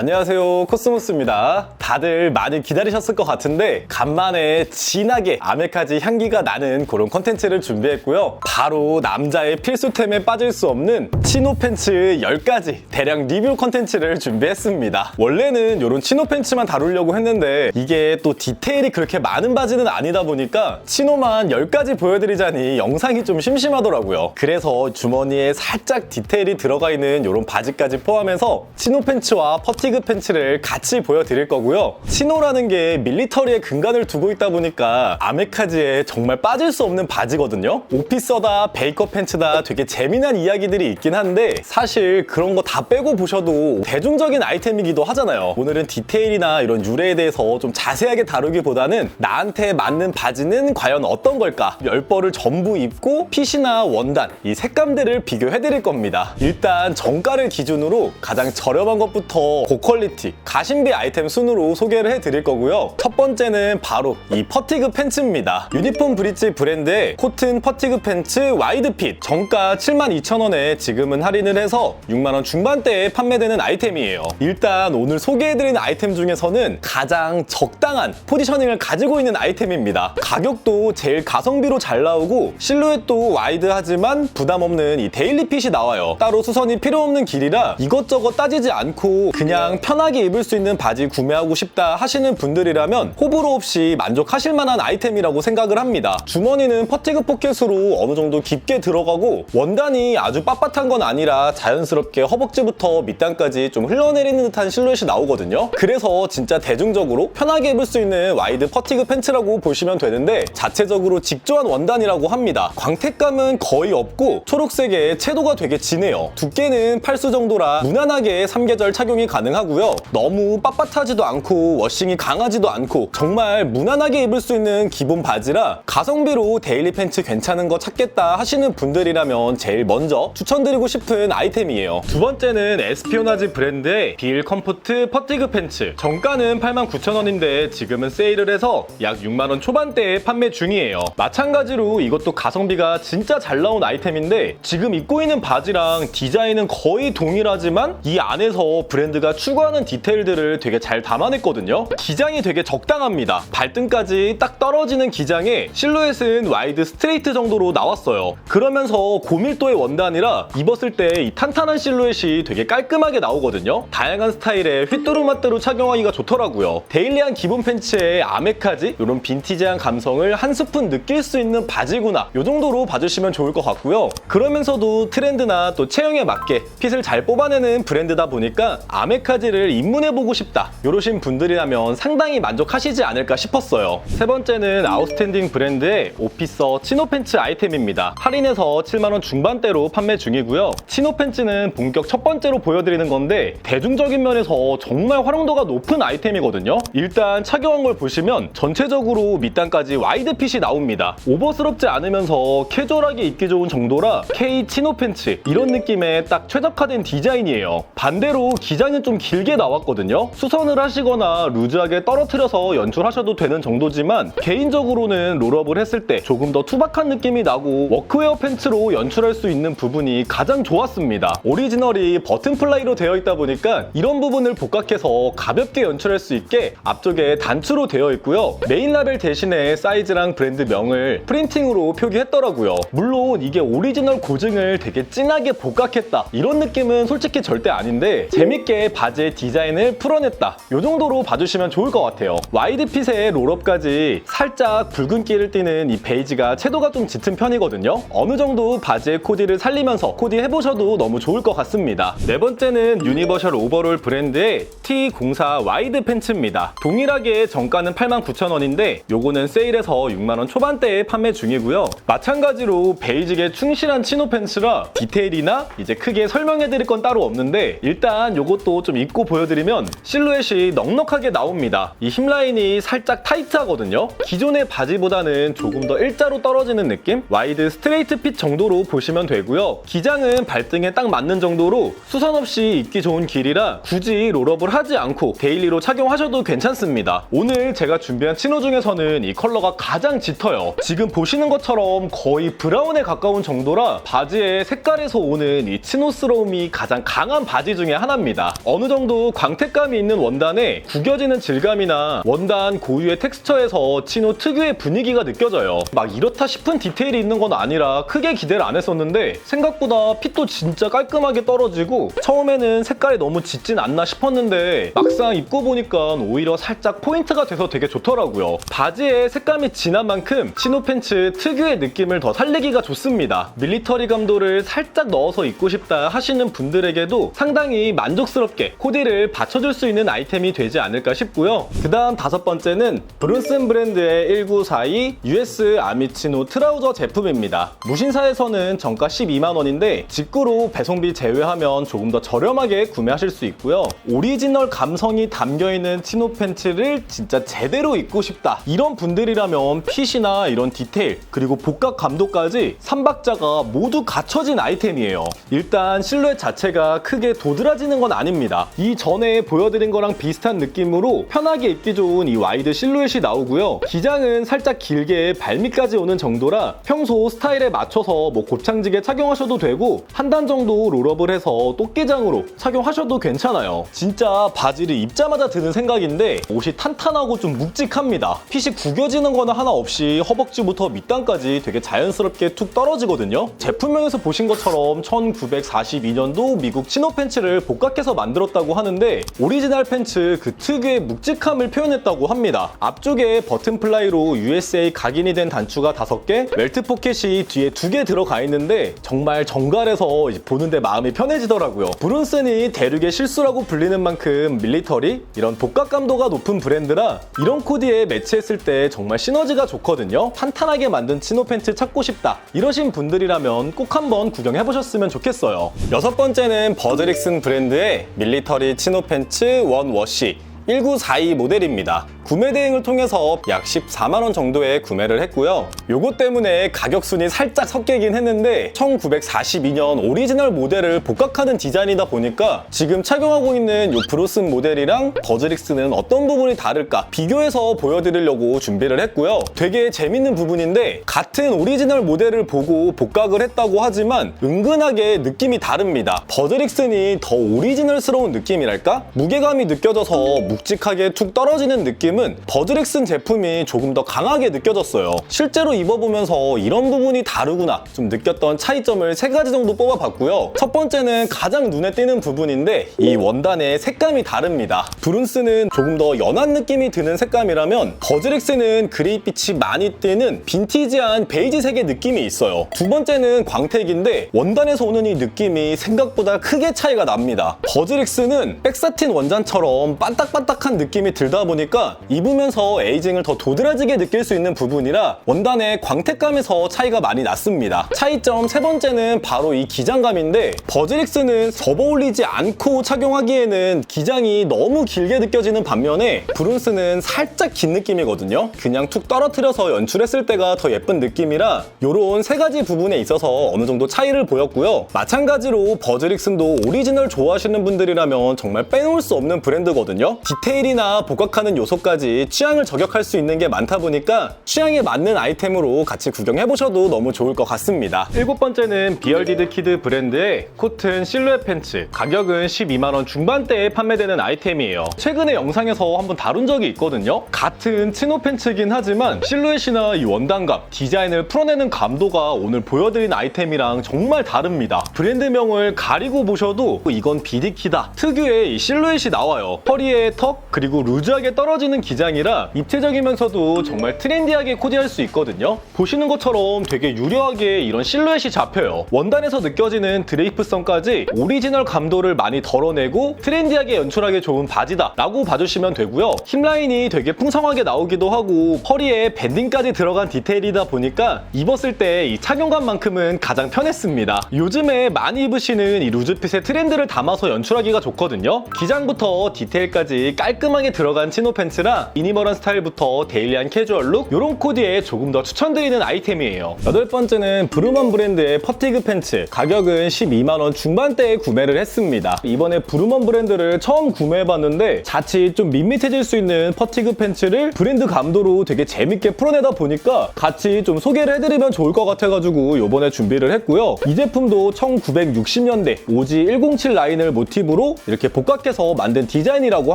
안녕하세요. 코스모스입니다. 다들 많이 기다리셨을 것 같은데 간만에 진하게 아메카지 향기가 나는 그런 컨텐츠를 준비했고요. 바로 남자의 필수템에 빠질 수 없는 치노 팬츠 10가지 대량 리뷰 컨텐츠를 준비했습니다. 원래는 이런 치노 팬츠만 다루려고 했는데 이게 또 디테일이 그렇게 많은 바지는 아니다 보니까 치노만 10가지 보여드리자니 영상이 좀 심심하더라고요. 그래서 주머니에 살짝 디테일이 들어가 있는 이런 바지까지 포함해서 치노 팬츠와 퍼티 그 팬츠를 같이 보여드릴 거고요. 치노라는 게 밀리터리의 근간을 두고 있다 보니까 아메카지에 정말 빠질 수 없는 바지거든요. 오피서다, 베이커 팬츠다 되게 재미난 이야기들이 있긴 한데 사실 그런 거 다 빼고 보셔도 대중적인 아이템이기도 하잖아요. 오늘은 디테일이나 이런 유래에 대해서 좀 자세하게 다루기보다는 나한테 맞는 바지는 과연 어떤 걸까? 열 벌을 전부 입고 핏이나 원단, 이 색감들을 비교해드릴 겁니다. 일단 정가를 기준으로 가장 저렴한 것부터 고퀄리티, 가심비 아이템 순으로 소개를 해드릴 거고요. 첫 번째는 바로 이 퍼티그 팬츠입니다. 유니폼 브릿지 브랜드의 코튼 퍼티그 팬츠 와이드핏 정가 72,000원에 지금은 할인을 해서 6만원 중반대에 판매되는 아이템이에요. 일단 오늘 소개해드리는 아이템 중에서는 가장 적당한 포지셔닝을 가지고 있는 아이템입니다. 가격도 제일 가성비로 잘 나오고 실루엣도 와이드하지만 부담 없는 이 데일리 핏이 나와요. 따로 수선이 필요 없는 길이라 이것저것 따지지 않고 그냥 편하게 입을 수 있는 바지 구매하고 싶다 하시는 분들이라면 호불호 없이 만족하실 만한 아이템이라고 생각을 합니다. 주머니는 퍼티그 포켓으로 어느 정도 깊게 들어가고 원단이 아주 빳빳한 건 아니라 자연스럽게 허벅지부터 밑단까지 좀 흘러내리는 듯한 실루엣이 나오거든요. 그래서 진짜 대중적으로 편하게 입을 수 있는 와이드 퍼티그 팬츠라고 보시면 되는데 자체적으로 직조한 원단이라고 합니다. 광택감은 거의 없고 초록색의 채도가 되게 진해요. 두께는 8수 정도라 무난하게 3계절 착용이 가능하고 요. 너무 빳빳하지도 않고 워싱이 강하지도 않고 정말 무난하게 입을 수 있는 기본 바지라 가성비로 데일리 팬츠 괜찮은 거 찾겠다 하시는 분들이라면 제일 먼저 추천드리고 싶은 아이템이에요. 두 번째는 에스피오나지 브랜드의 빌 컴포트 퍼티그 팬츠. 정가는 89,000원인데 지금은 세일을 해서 약 6만원 초반대에 판매 중이에요. 마찬가지로 이것도 가성비가 진짜 잘 나온 아이템인데 지금 입고 있는 바지랑 디자인은 거의 동일하지만 이 안에서 브랜드가 추구하는 디테일들을 되게 잘 담아냈거든요. 기장이 되게 적당합니다. 발등까지 딱 떨어지는 기장에 실루엣은 와이드 스트레이트 정도로 나왔어요. 그러면서 고밀도의 원단이라 입었을 때 이 탄탄한 실루엣이 되게 깔끔하게 나오거든요. 다양한 스타일의 휘뚜루마뚜루 착용하기가 좋더라고요. 데일리한 기본 팬츠에 아메카지 이런 빈티지한 감성을 한 스푼 느낄 수 있는 바지구나 이 정도로 봐주시면 좋을 것 같고요. 그러면서도 트렌드나 또 체형에 맞게 핏을 잘 뽑아내는 브랜드다 보니까 아메카 지를 입문해보고 싶다 이러신 분들이라면 상당히 만족하시지 않을까 싶었어요. 세 번째는 아웃스탠딩 브랜드의 오피서 치노 팬츠 아이템입니다. 할인해서 7만원 중반대로 판매 중이고요. 치노 팬츠는 본격 첫 번째로 보여드리는 건데 대중적인 면에서 정말 활용도가 높은 아이템이거든요. 일단 착용한 걸 보시면 전체적으로 밑단까지 와이드 핏이 나옵니다. 오버스럽지 않으면서 캐주얼하게 입기 좋은 정도라 K 치노 팬츠 이런 느낌의 딱 최적화된 디자인이에요. 반대로 기장은 좀 길게 나왔거든요. 수선을 하시거나 루즈하게 떨어뜨려서 연출하셔도 되는 정도지만 개인적으로는 롤업을 했을 때 조금 더 투박한 느낌이 나고 워크웨어 팬츠로 연출할 수 있는 부분이 가장 좋았습니다. 오리지널이 버튼 플라이로 되어 있다 보니까 이런 부분을 복각해서 가볍게 연출할 수 있게 앞쪽에 단추로 되어 있고요. 메인 라벨 대신에 사이즈랑 브랜드 명을 프린팅으로 표기했더라고요. 물론 이게 오리지널 고증을 되게 진하게 복각했다 이런 느낌은 솔직히 절대 아닌데 재밌게 바지의 디자인을 풀어냈다 이 정도로 봐주시면 좋을 것 같아요. 와이드 핏의 롤업까지 살짝 붉은기를 띠는 이 베이지가 채도가 좀 짙은 편이거든요. 어느 정도 바지의 코디를 살리면서 코디 해보셔도 너무 좋을 것 같습니다. 네 번째는 유니버셜 오버롤 브랜드의 T04 와이드 팬츠입니다. 동일하게 정가는 89,000원인데 요거는 세일해서 6만원 초반대에 판매 중이고요. 마찬가지로 베이직에 충실한 치노 팬츠라 디테일이나 이제 크게 설명해드릴 건 따로 없는데 일단 요것도 좀 입고 보여드리면 실루엣이 넉넉하게 나옵니다. 이 힙라인이 살짝 타이트하거든요. 기존의 바지보다는 조금 더 일자로 떨어지는 느낌? 와이드 스트레이트 핏 정도로 보시면 되고요. 기장은 발등에 딱 맞는 정도로 수선 없이 입기 좋은 길이라 굳이 롤업을 하지 않고 데일리로 착용하셔도 괜찮습니다. 오늘 제가 준비한 치노 중에서는 이 컬러가 가장 짙어요. 지금 보시는 것처럼 거의 브라운에 가까운 정도라 바지의 색깔에서 오는 이 치노스러움이 가장 강한 바지 중에 하나입니다. 어느 정도 광택감이 있는 원단에 구겨지는 질감이나 원단 고유의 텍스처에서 치노 특유의 분위기가 느껴져요. 막 이렇다 싶은 디테일이 있는 건 아니라 크게 기대를 안 했었는데 생각보다 핏도 진짜 깔끔하게 떨어지고 처음에는 색깔이 너무 짙진 않나 싶었는데 막상 입고 보니까 오히려 살짝 포인트가 돼서 되게 좋더라고요. 바지의 색감이 진한 만큼 치노 팬츠 특유의 느낌을 더 살리기가 좋습니다. 밀리터리 감도를 살짝 넣어서 입고 싶다 하시는 분들에게도 상당히 만족스럽게 코디를 받쳐줄 수 있는 아이템이 되지 않을까 싶고요. 그 다음 다섯 번째는 브룬슨 브랜드의 1942 US 아미치노 트라우저 제품입니다. 무신사에서는 정가 12만원인데 직구로 배송비 제외하면 조금 더 저렴하게 구매하실 수 있고요. 오리지널 감성이 담겨있는 치노 팬츠를 진짜 제대로 입고 싶다. 이런 분들이라면 핏이나 이런 디테일 그리고 복각 감도까지 3박자가 모두 갖춰진 아이템이에요. 일단 실루엣 자체가 크게 도드라지는 건 아닙니다. 이 전에 보여드린 거랑 비슷한 느낌으로 편하게 입기 좋은 이 와이드 실루엣이 나오고요. 기장은 살짝 길게 발밑까지 오는 정도라 평소 스타일에 맞춰서 뭐 곱창지게 착용하셔도 되고 한 단 정도 롤업을 해서 또끼장으로 착용하셔도 괜찮아요. 진짜 바지를 입자마자 드는 생각인데 옷이 탄탄하고 좀 묵직합니다. 핏이 구겨지는 거나 하나 없이 허벅지부터 밑단까지 되게 자연스럽게 툭 떨어지거든요. 제품명에서 보신 것처럼 1942년도 미국 치노 팬츠를 복각해서 만들었 다고 하는데 오리지널 팬츠 그 특유의 묵직함을 표현했다고 합니다. 앞쪽에 버튼 플라이로 USA 각인이 된 단추가 5개, 멜트 포켓이 뒤에 2개 들어가 있는데 정말 정갈해서 보는데 마음이 편해지더라고요. 브룬슨이 대륙의 실수라고 불리는 만큼 밀리터리 이런 복각감도가 높은 브랜드라 이런 코디에 매치했을 때 정말 시너지가 좋거든요. 탄탄하게 만든 치노 팬츠 찾고 싶다. 이러신 분들이라면 꼭 한번 구경해보셨으면 좋겠어요. 여섯 번째는 버드릭슨 브랜드의 밀리 터리 치노 팬츠 원 워시 1942 모델입니다. 구매 대행을 통해서 약 14만 원 정도에 구매를 했고요. 요거 때문에 가격 순이 살짝 섞이긴 했는데 1942년 오리지널 모델을 복각하는 디자인이다 보니까 지금 착용하고 있는 요 브로슨 모델이랑 버즈릭스는 어떤 부분이 다를까 비교해서 보여드리려고 준비를 했고요. 되게 재밌는 부분인데 같은 오리지널 모델을 보고 복각을 했다고 하지만 은근하게 느낌이 다릅니다. 버즈릭슨이 더 오리지널스러운 느낌이랄까? 무게감이 느껴져서 묵직하게 툭 떨어지는 느낌은 버드릭슨 제품이 조금 더 강하게 느껴졌어요. 실제로 입어보면서 이런 부분이 다르구나 좀 느꼈던 차이점을 세 가지 정도 뽑아봤고요. 첫 번째는 가장 눈에 띄는 부분인데 이 원단의 색감이 다릅니다. 브룬스는 조금 더 연한 느낌이 드는 색감이라면 버즈릭스는 그레이빛이 많이 띄는 빈티지한 베이지색의 느낌이 있어요. 두 번째는 광택인데 원단에서 오는 이 느낌이 생각보다 크게 차이가 납니다. 버즈릭스는 백사틴 원단처럼 반딱반딱한 느낌이 들다 보니까 입으면서 에이징을 더 도드라지게 느낄 수 있는 부분이라 원단의 광택감에서 차이가 많이 났습니다. 차이점 세 번째는 바로 이 기장감인데 버즈릭스는 접어올리지 않고 착용하기에는 기장이 너무 길게 느껴지는 반면에 브룬스는 살짝 긴 느낌이거든요. 그냥 툭 떨어뜨려서 연출했을 때가 더 예쁜 느낌이라 요런 세 가지 부분에 있어서 어느 정도 차이를 보였고요. 마찬가지로 버즈릭슨도 오리지널 좋아하시는 분들이라면 정말 빼놓을 수 없는 브랜드거든요. 디테일이나 복각하는 요소까지 취향을 저격할 수 있는 게 많다 보니까 취향에 맞는 아이템으로 같이 구경해 보셔도 너무 좋을 것 같습니다. 일곱 번째는 비얼디드 키드 브랜드의 코튼 실루엣 팬츠. 가격은 12만 원 중반대에 판매되는 아이템이에요. 최근에 영상에서 한번 다룬 적이 있거든요. 같은 치노 팬츠긴 하지만 실루엣이나 이 원단감, 디자인을 풀어내는 감도가 오늘 보여드린 아이템이랑 정말 다릅니다. 브랜드명을 가리고 보셔도 이건 비디키다. 특유의 이 실루엣이 나와요. 허리에 턱, 그리고 루즈하게 떨어지는 기장이라 입체적이면서도 정말 트렌디하게 코디할 수 있거든요. 보시는 것처럼 되게 유려하게 이런 실루엣이 잡혀요. 원단에서 느껴지는 드레이프성까지 오리지널 감도를 많이 덜어내고 트렌디하게 연출하기 좋은 바지다 라고 봐주시면 되고요. 힙라인이 되게 풍성하게 나오기도 하고 허리에 밴딩까지 들어간 디테일이다 보니까 입었을 때 이 착용감만큼은 가장 편했습니다. 요즘에 많이 입으시는 이 루즈핏의 트렌드를 담아서 연출하기가 좋거든요. 기장부터 디테일까지 깔끔하게 들어간 치노 팬츠라 아니라 미니멀한 스타일부터 데일리한 캐주얼 룩 이런 코디에 조금 더 추천드리는 아이템이에요. 여덟 번째는 브루먼 브랜드의 퍼티그 팬츠 가격은 12만 원 중반대에 구매를 했습니다. 이번에 브루먼 브랜드를 처음 구매해봤는데 자칫 좀 밋밋해질 수 있는 퍼티그 팬츠를 브랜드 감도로 되게 재밌게 풀어내다 보니까 같이 좀 소개를 해드리면 좋을 것 같아가지고 이번에 준비를 했고요. 이 제품도 1960년대 오지 107 라인을 모티브로 이렇게 복각해서 만든 디자인이라고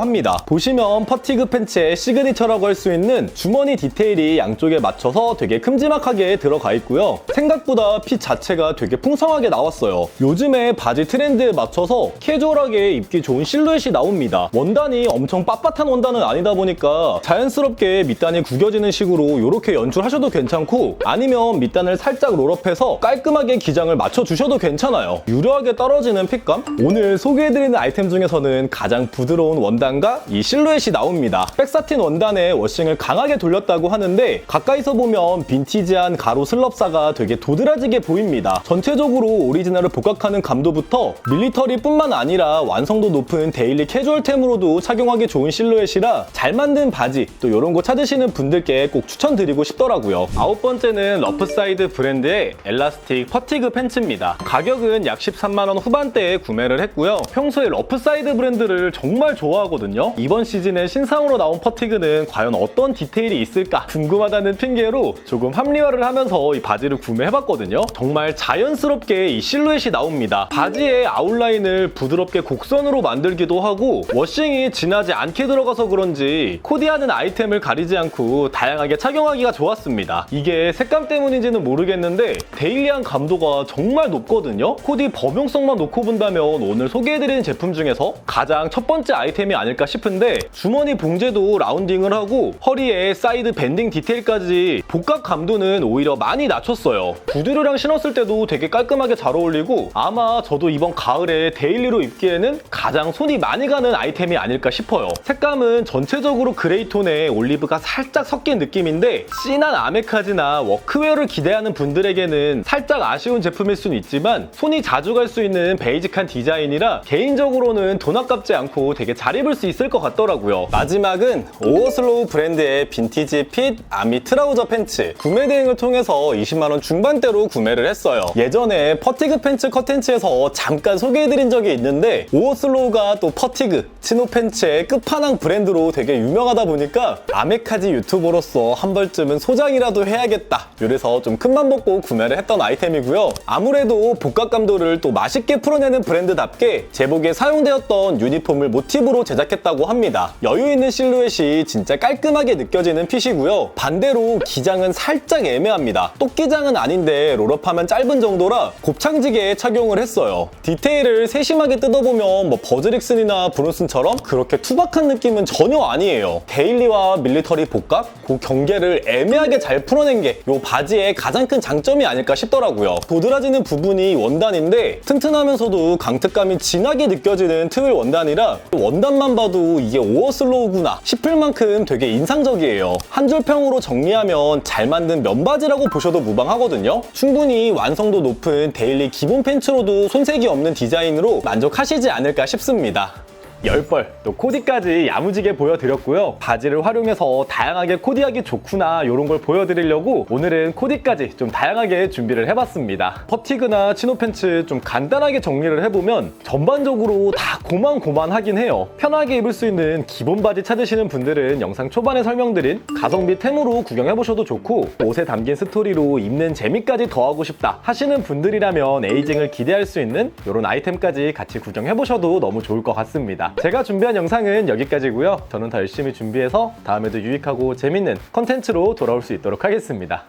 합니다. 보시면 퍼티그 팬츠 의 시그니처라고 할 수 있는 주머니 디테일이 양쪽에 맞춰서 되게 큼지막하게 들어가 있고요. 생각보다 핏 자체가 되게 풍성하게 나왔어요. 요즘에 바지 트렌드에 맞춰서 캐주얼하게 입기 좋은 실루엣이 나옵니다. 원단이 엄청 빳빳한 원단은 아니다 보니까 자연스럽게 밑단이 구겨지는 식으로 이렇게 연출하셔도 괜찮고 아니면 밑단을 살짝 롤업해서 깔끔하게 기장을 맞춰주셔도 괜찮아요. 유려하게 떨어지는 핏감? 오늘 소개해드리는 아이템 중에서는 가장 부드러운 원단과 이 실루엣이 나옵니다. 백사 틴 원단에 워싱을 강하게 돌렸다고 하는데 가까이서 보면 빈티지한 가로 슬럽사가 되게 도드라지게 보입니다. 전체적으로 오리지널을 복각하는 감도부터 밀리터리뿐만 아니라 완성도 높은 데일리 캐주얼템으로도 착용하기 좋은 실루엣이라 잘 만든 바지 또 이런 거 찾으시는 분들께 꼭 추천드리고 싶더라고요. 아홉 번째는 러프사이드 브랜드의 엘라스틱 퍼티그 팬츠입니다. 가격은 약 13만 원 후반대에 구매를 했고요. 평소에 러프사이드 브랜드를 정말 좋아하거든요. 이번 시즌에 신상으로 나온 퍼티그는 과연 어떤 디테일이 있을까 궁금하다는 핑계로 조금 합리화를 하면서 이 바지를 구매해봤거든요. 정말 자연스럽게 이 실루엣이 나옵니다. 바지의 아웃라인을 부드럽게 곡선으로 만들기도 하고 워싱이 진하지 않게 들어가서 그런지 코디하는 아이템을 가리지 않고 다양하게 착용하기가 좋았습니다. 이게 색감 때문인지는 모르겠는데 데일리한 감도가 정말 높거든요. 코디 범용성만 놓고 본다면 오늘 소개해드리는 제품 중에서 가장 첫 번째 아이템이 아닐까 싶은데 주머니 봉제도 라운딩을 하고 허리에 사이드 밴딩 디테일까지 복각 감도는 오히려 많이 낮췄어요. 구두류랑 신었을 때도 되게 깔끔하게 잘 어울리고 아마 저도 이번 가을에 데일리로 입기에는 가장 손이 많이 가는 아이템이 아닐까 싶어요. 색감은 전체적으로 그레이 톤에 올리브가 살짝 섞인 느낌인데 진한 아메카지나 워크웨어를 기대하는 분들에게는 살짝 아쉬운 제품일 수는 있지만 손이 자주 갈 수 있는 베이직한 디자인이라 개인적으로는 돈 아깝지 않고 되게 잘 입을 수 있을 것 같더라고요. 마지막은 오어슬로우 브랜드의 빈티지 핏 아미 트라우저 팬츠 구매 대행을 통해서 20만원 중반대로 구매를 했어요. 예전에 퍼티그 팬츠 컨텐츠에서 잠깐 소개해드린 적이 있는데 오어슬로우가 또 퍼티그, 치노 팬츠의 끝판왕 브랜드로 되게 유명하다 보니까 아메카지 유튜버로서 한 벌쯤은 소장이라도 해야겠다. 이래서 좀 큰맘 먹고 구매를 했던 아이템이고요. 아무래도 복각 감도를 또 맛있게 풀어내는 브랜드답게 제복에 사용되었던 유니폼을 모티브로 제작했다고 합니다. 여유 있는 실루엣 이 진짜 깔끔하게 느껴지는 핏이고요. 반대로 기장은 살짝 애매합니다. 똑기장은 아닌데 롤업하면 짧은 정도라 곱창지게 착용을 했어요. 디테일을 세심하게 뜯어보면 뭐 버즈릭슨이나 브룬슨처럼 그렇게 투박한 느낌은 전혀 아니에요. 데일리와 밀리터리 복각? 그 경계를 애매하게 잘 풀어낸 게 이 바지의 가장 큰 장점이 아닐까 싶더라고요. 도드라지는 부분이 원단인데 튼튼하면서도 강특감이 진하게 느껴지는 트윌 원단이라 원단만 봐도 이게 오어슬로우구나 싶을 만큼 되게 인상적이에요. 한 줄 평으로 정리하면 잘 만든 면바지라고 보셔도 무방하거든요. 충분히 완성도 높은 데일리 기본 팬츠로도 손색이 없는 디자인으로 만족하시지 않을까 싶습니다. 10벌 또 코디까지 야무지게 보여드렸고요. 바지를 활용해서 다양하게 코디하기 좋구나 이런 걸 보여드리려고 오늘은 코디까지 좀 다양하게 준비를 해봤습니다. 퍼티그나 치노 팬츠 좀 간단하게 정리를 해보면 전반적으로 다 고만고만하긴 해요. 편하게 입을 수 있는 기본 바지 찾으시는 분들은 영상 초반에 설명드린 가성비 템으로 구경해보셔도 좋고 옷에 담긴 스토리로 입는 재미까지 더하고 싶다 하시는 분들이라면 에이징을 기대할 수 있는 이런 아이템까지 같이 구경해보셔도 너무 좋을 것 같습니다 제가 준비한 영상은 여기까지고요. 저는 더 열심히 준비해서 다음에도 유익하고 재밌는 컨텐츠로 돌아올 수 있도록 하겠습니다.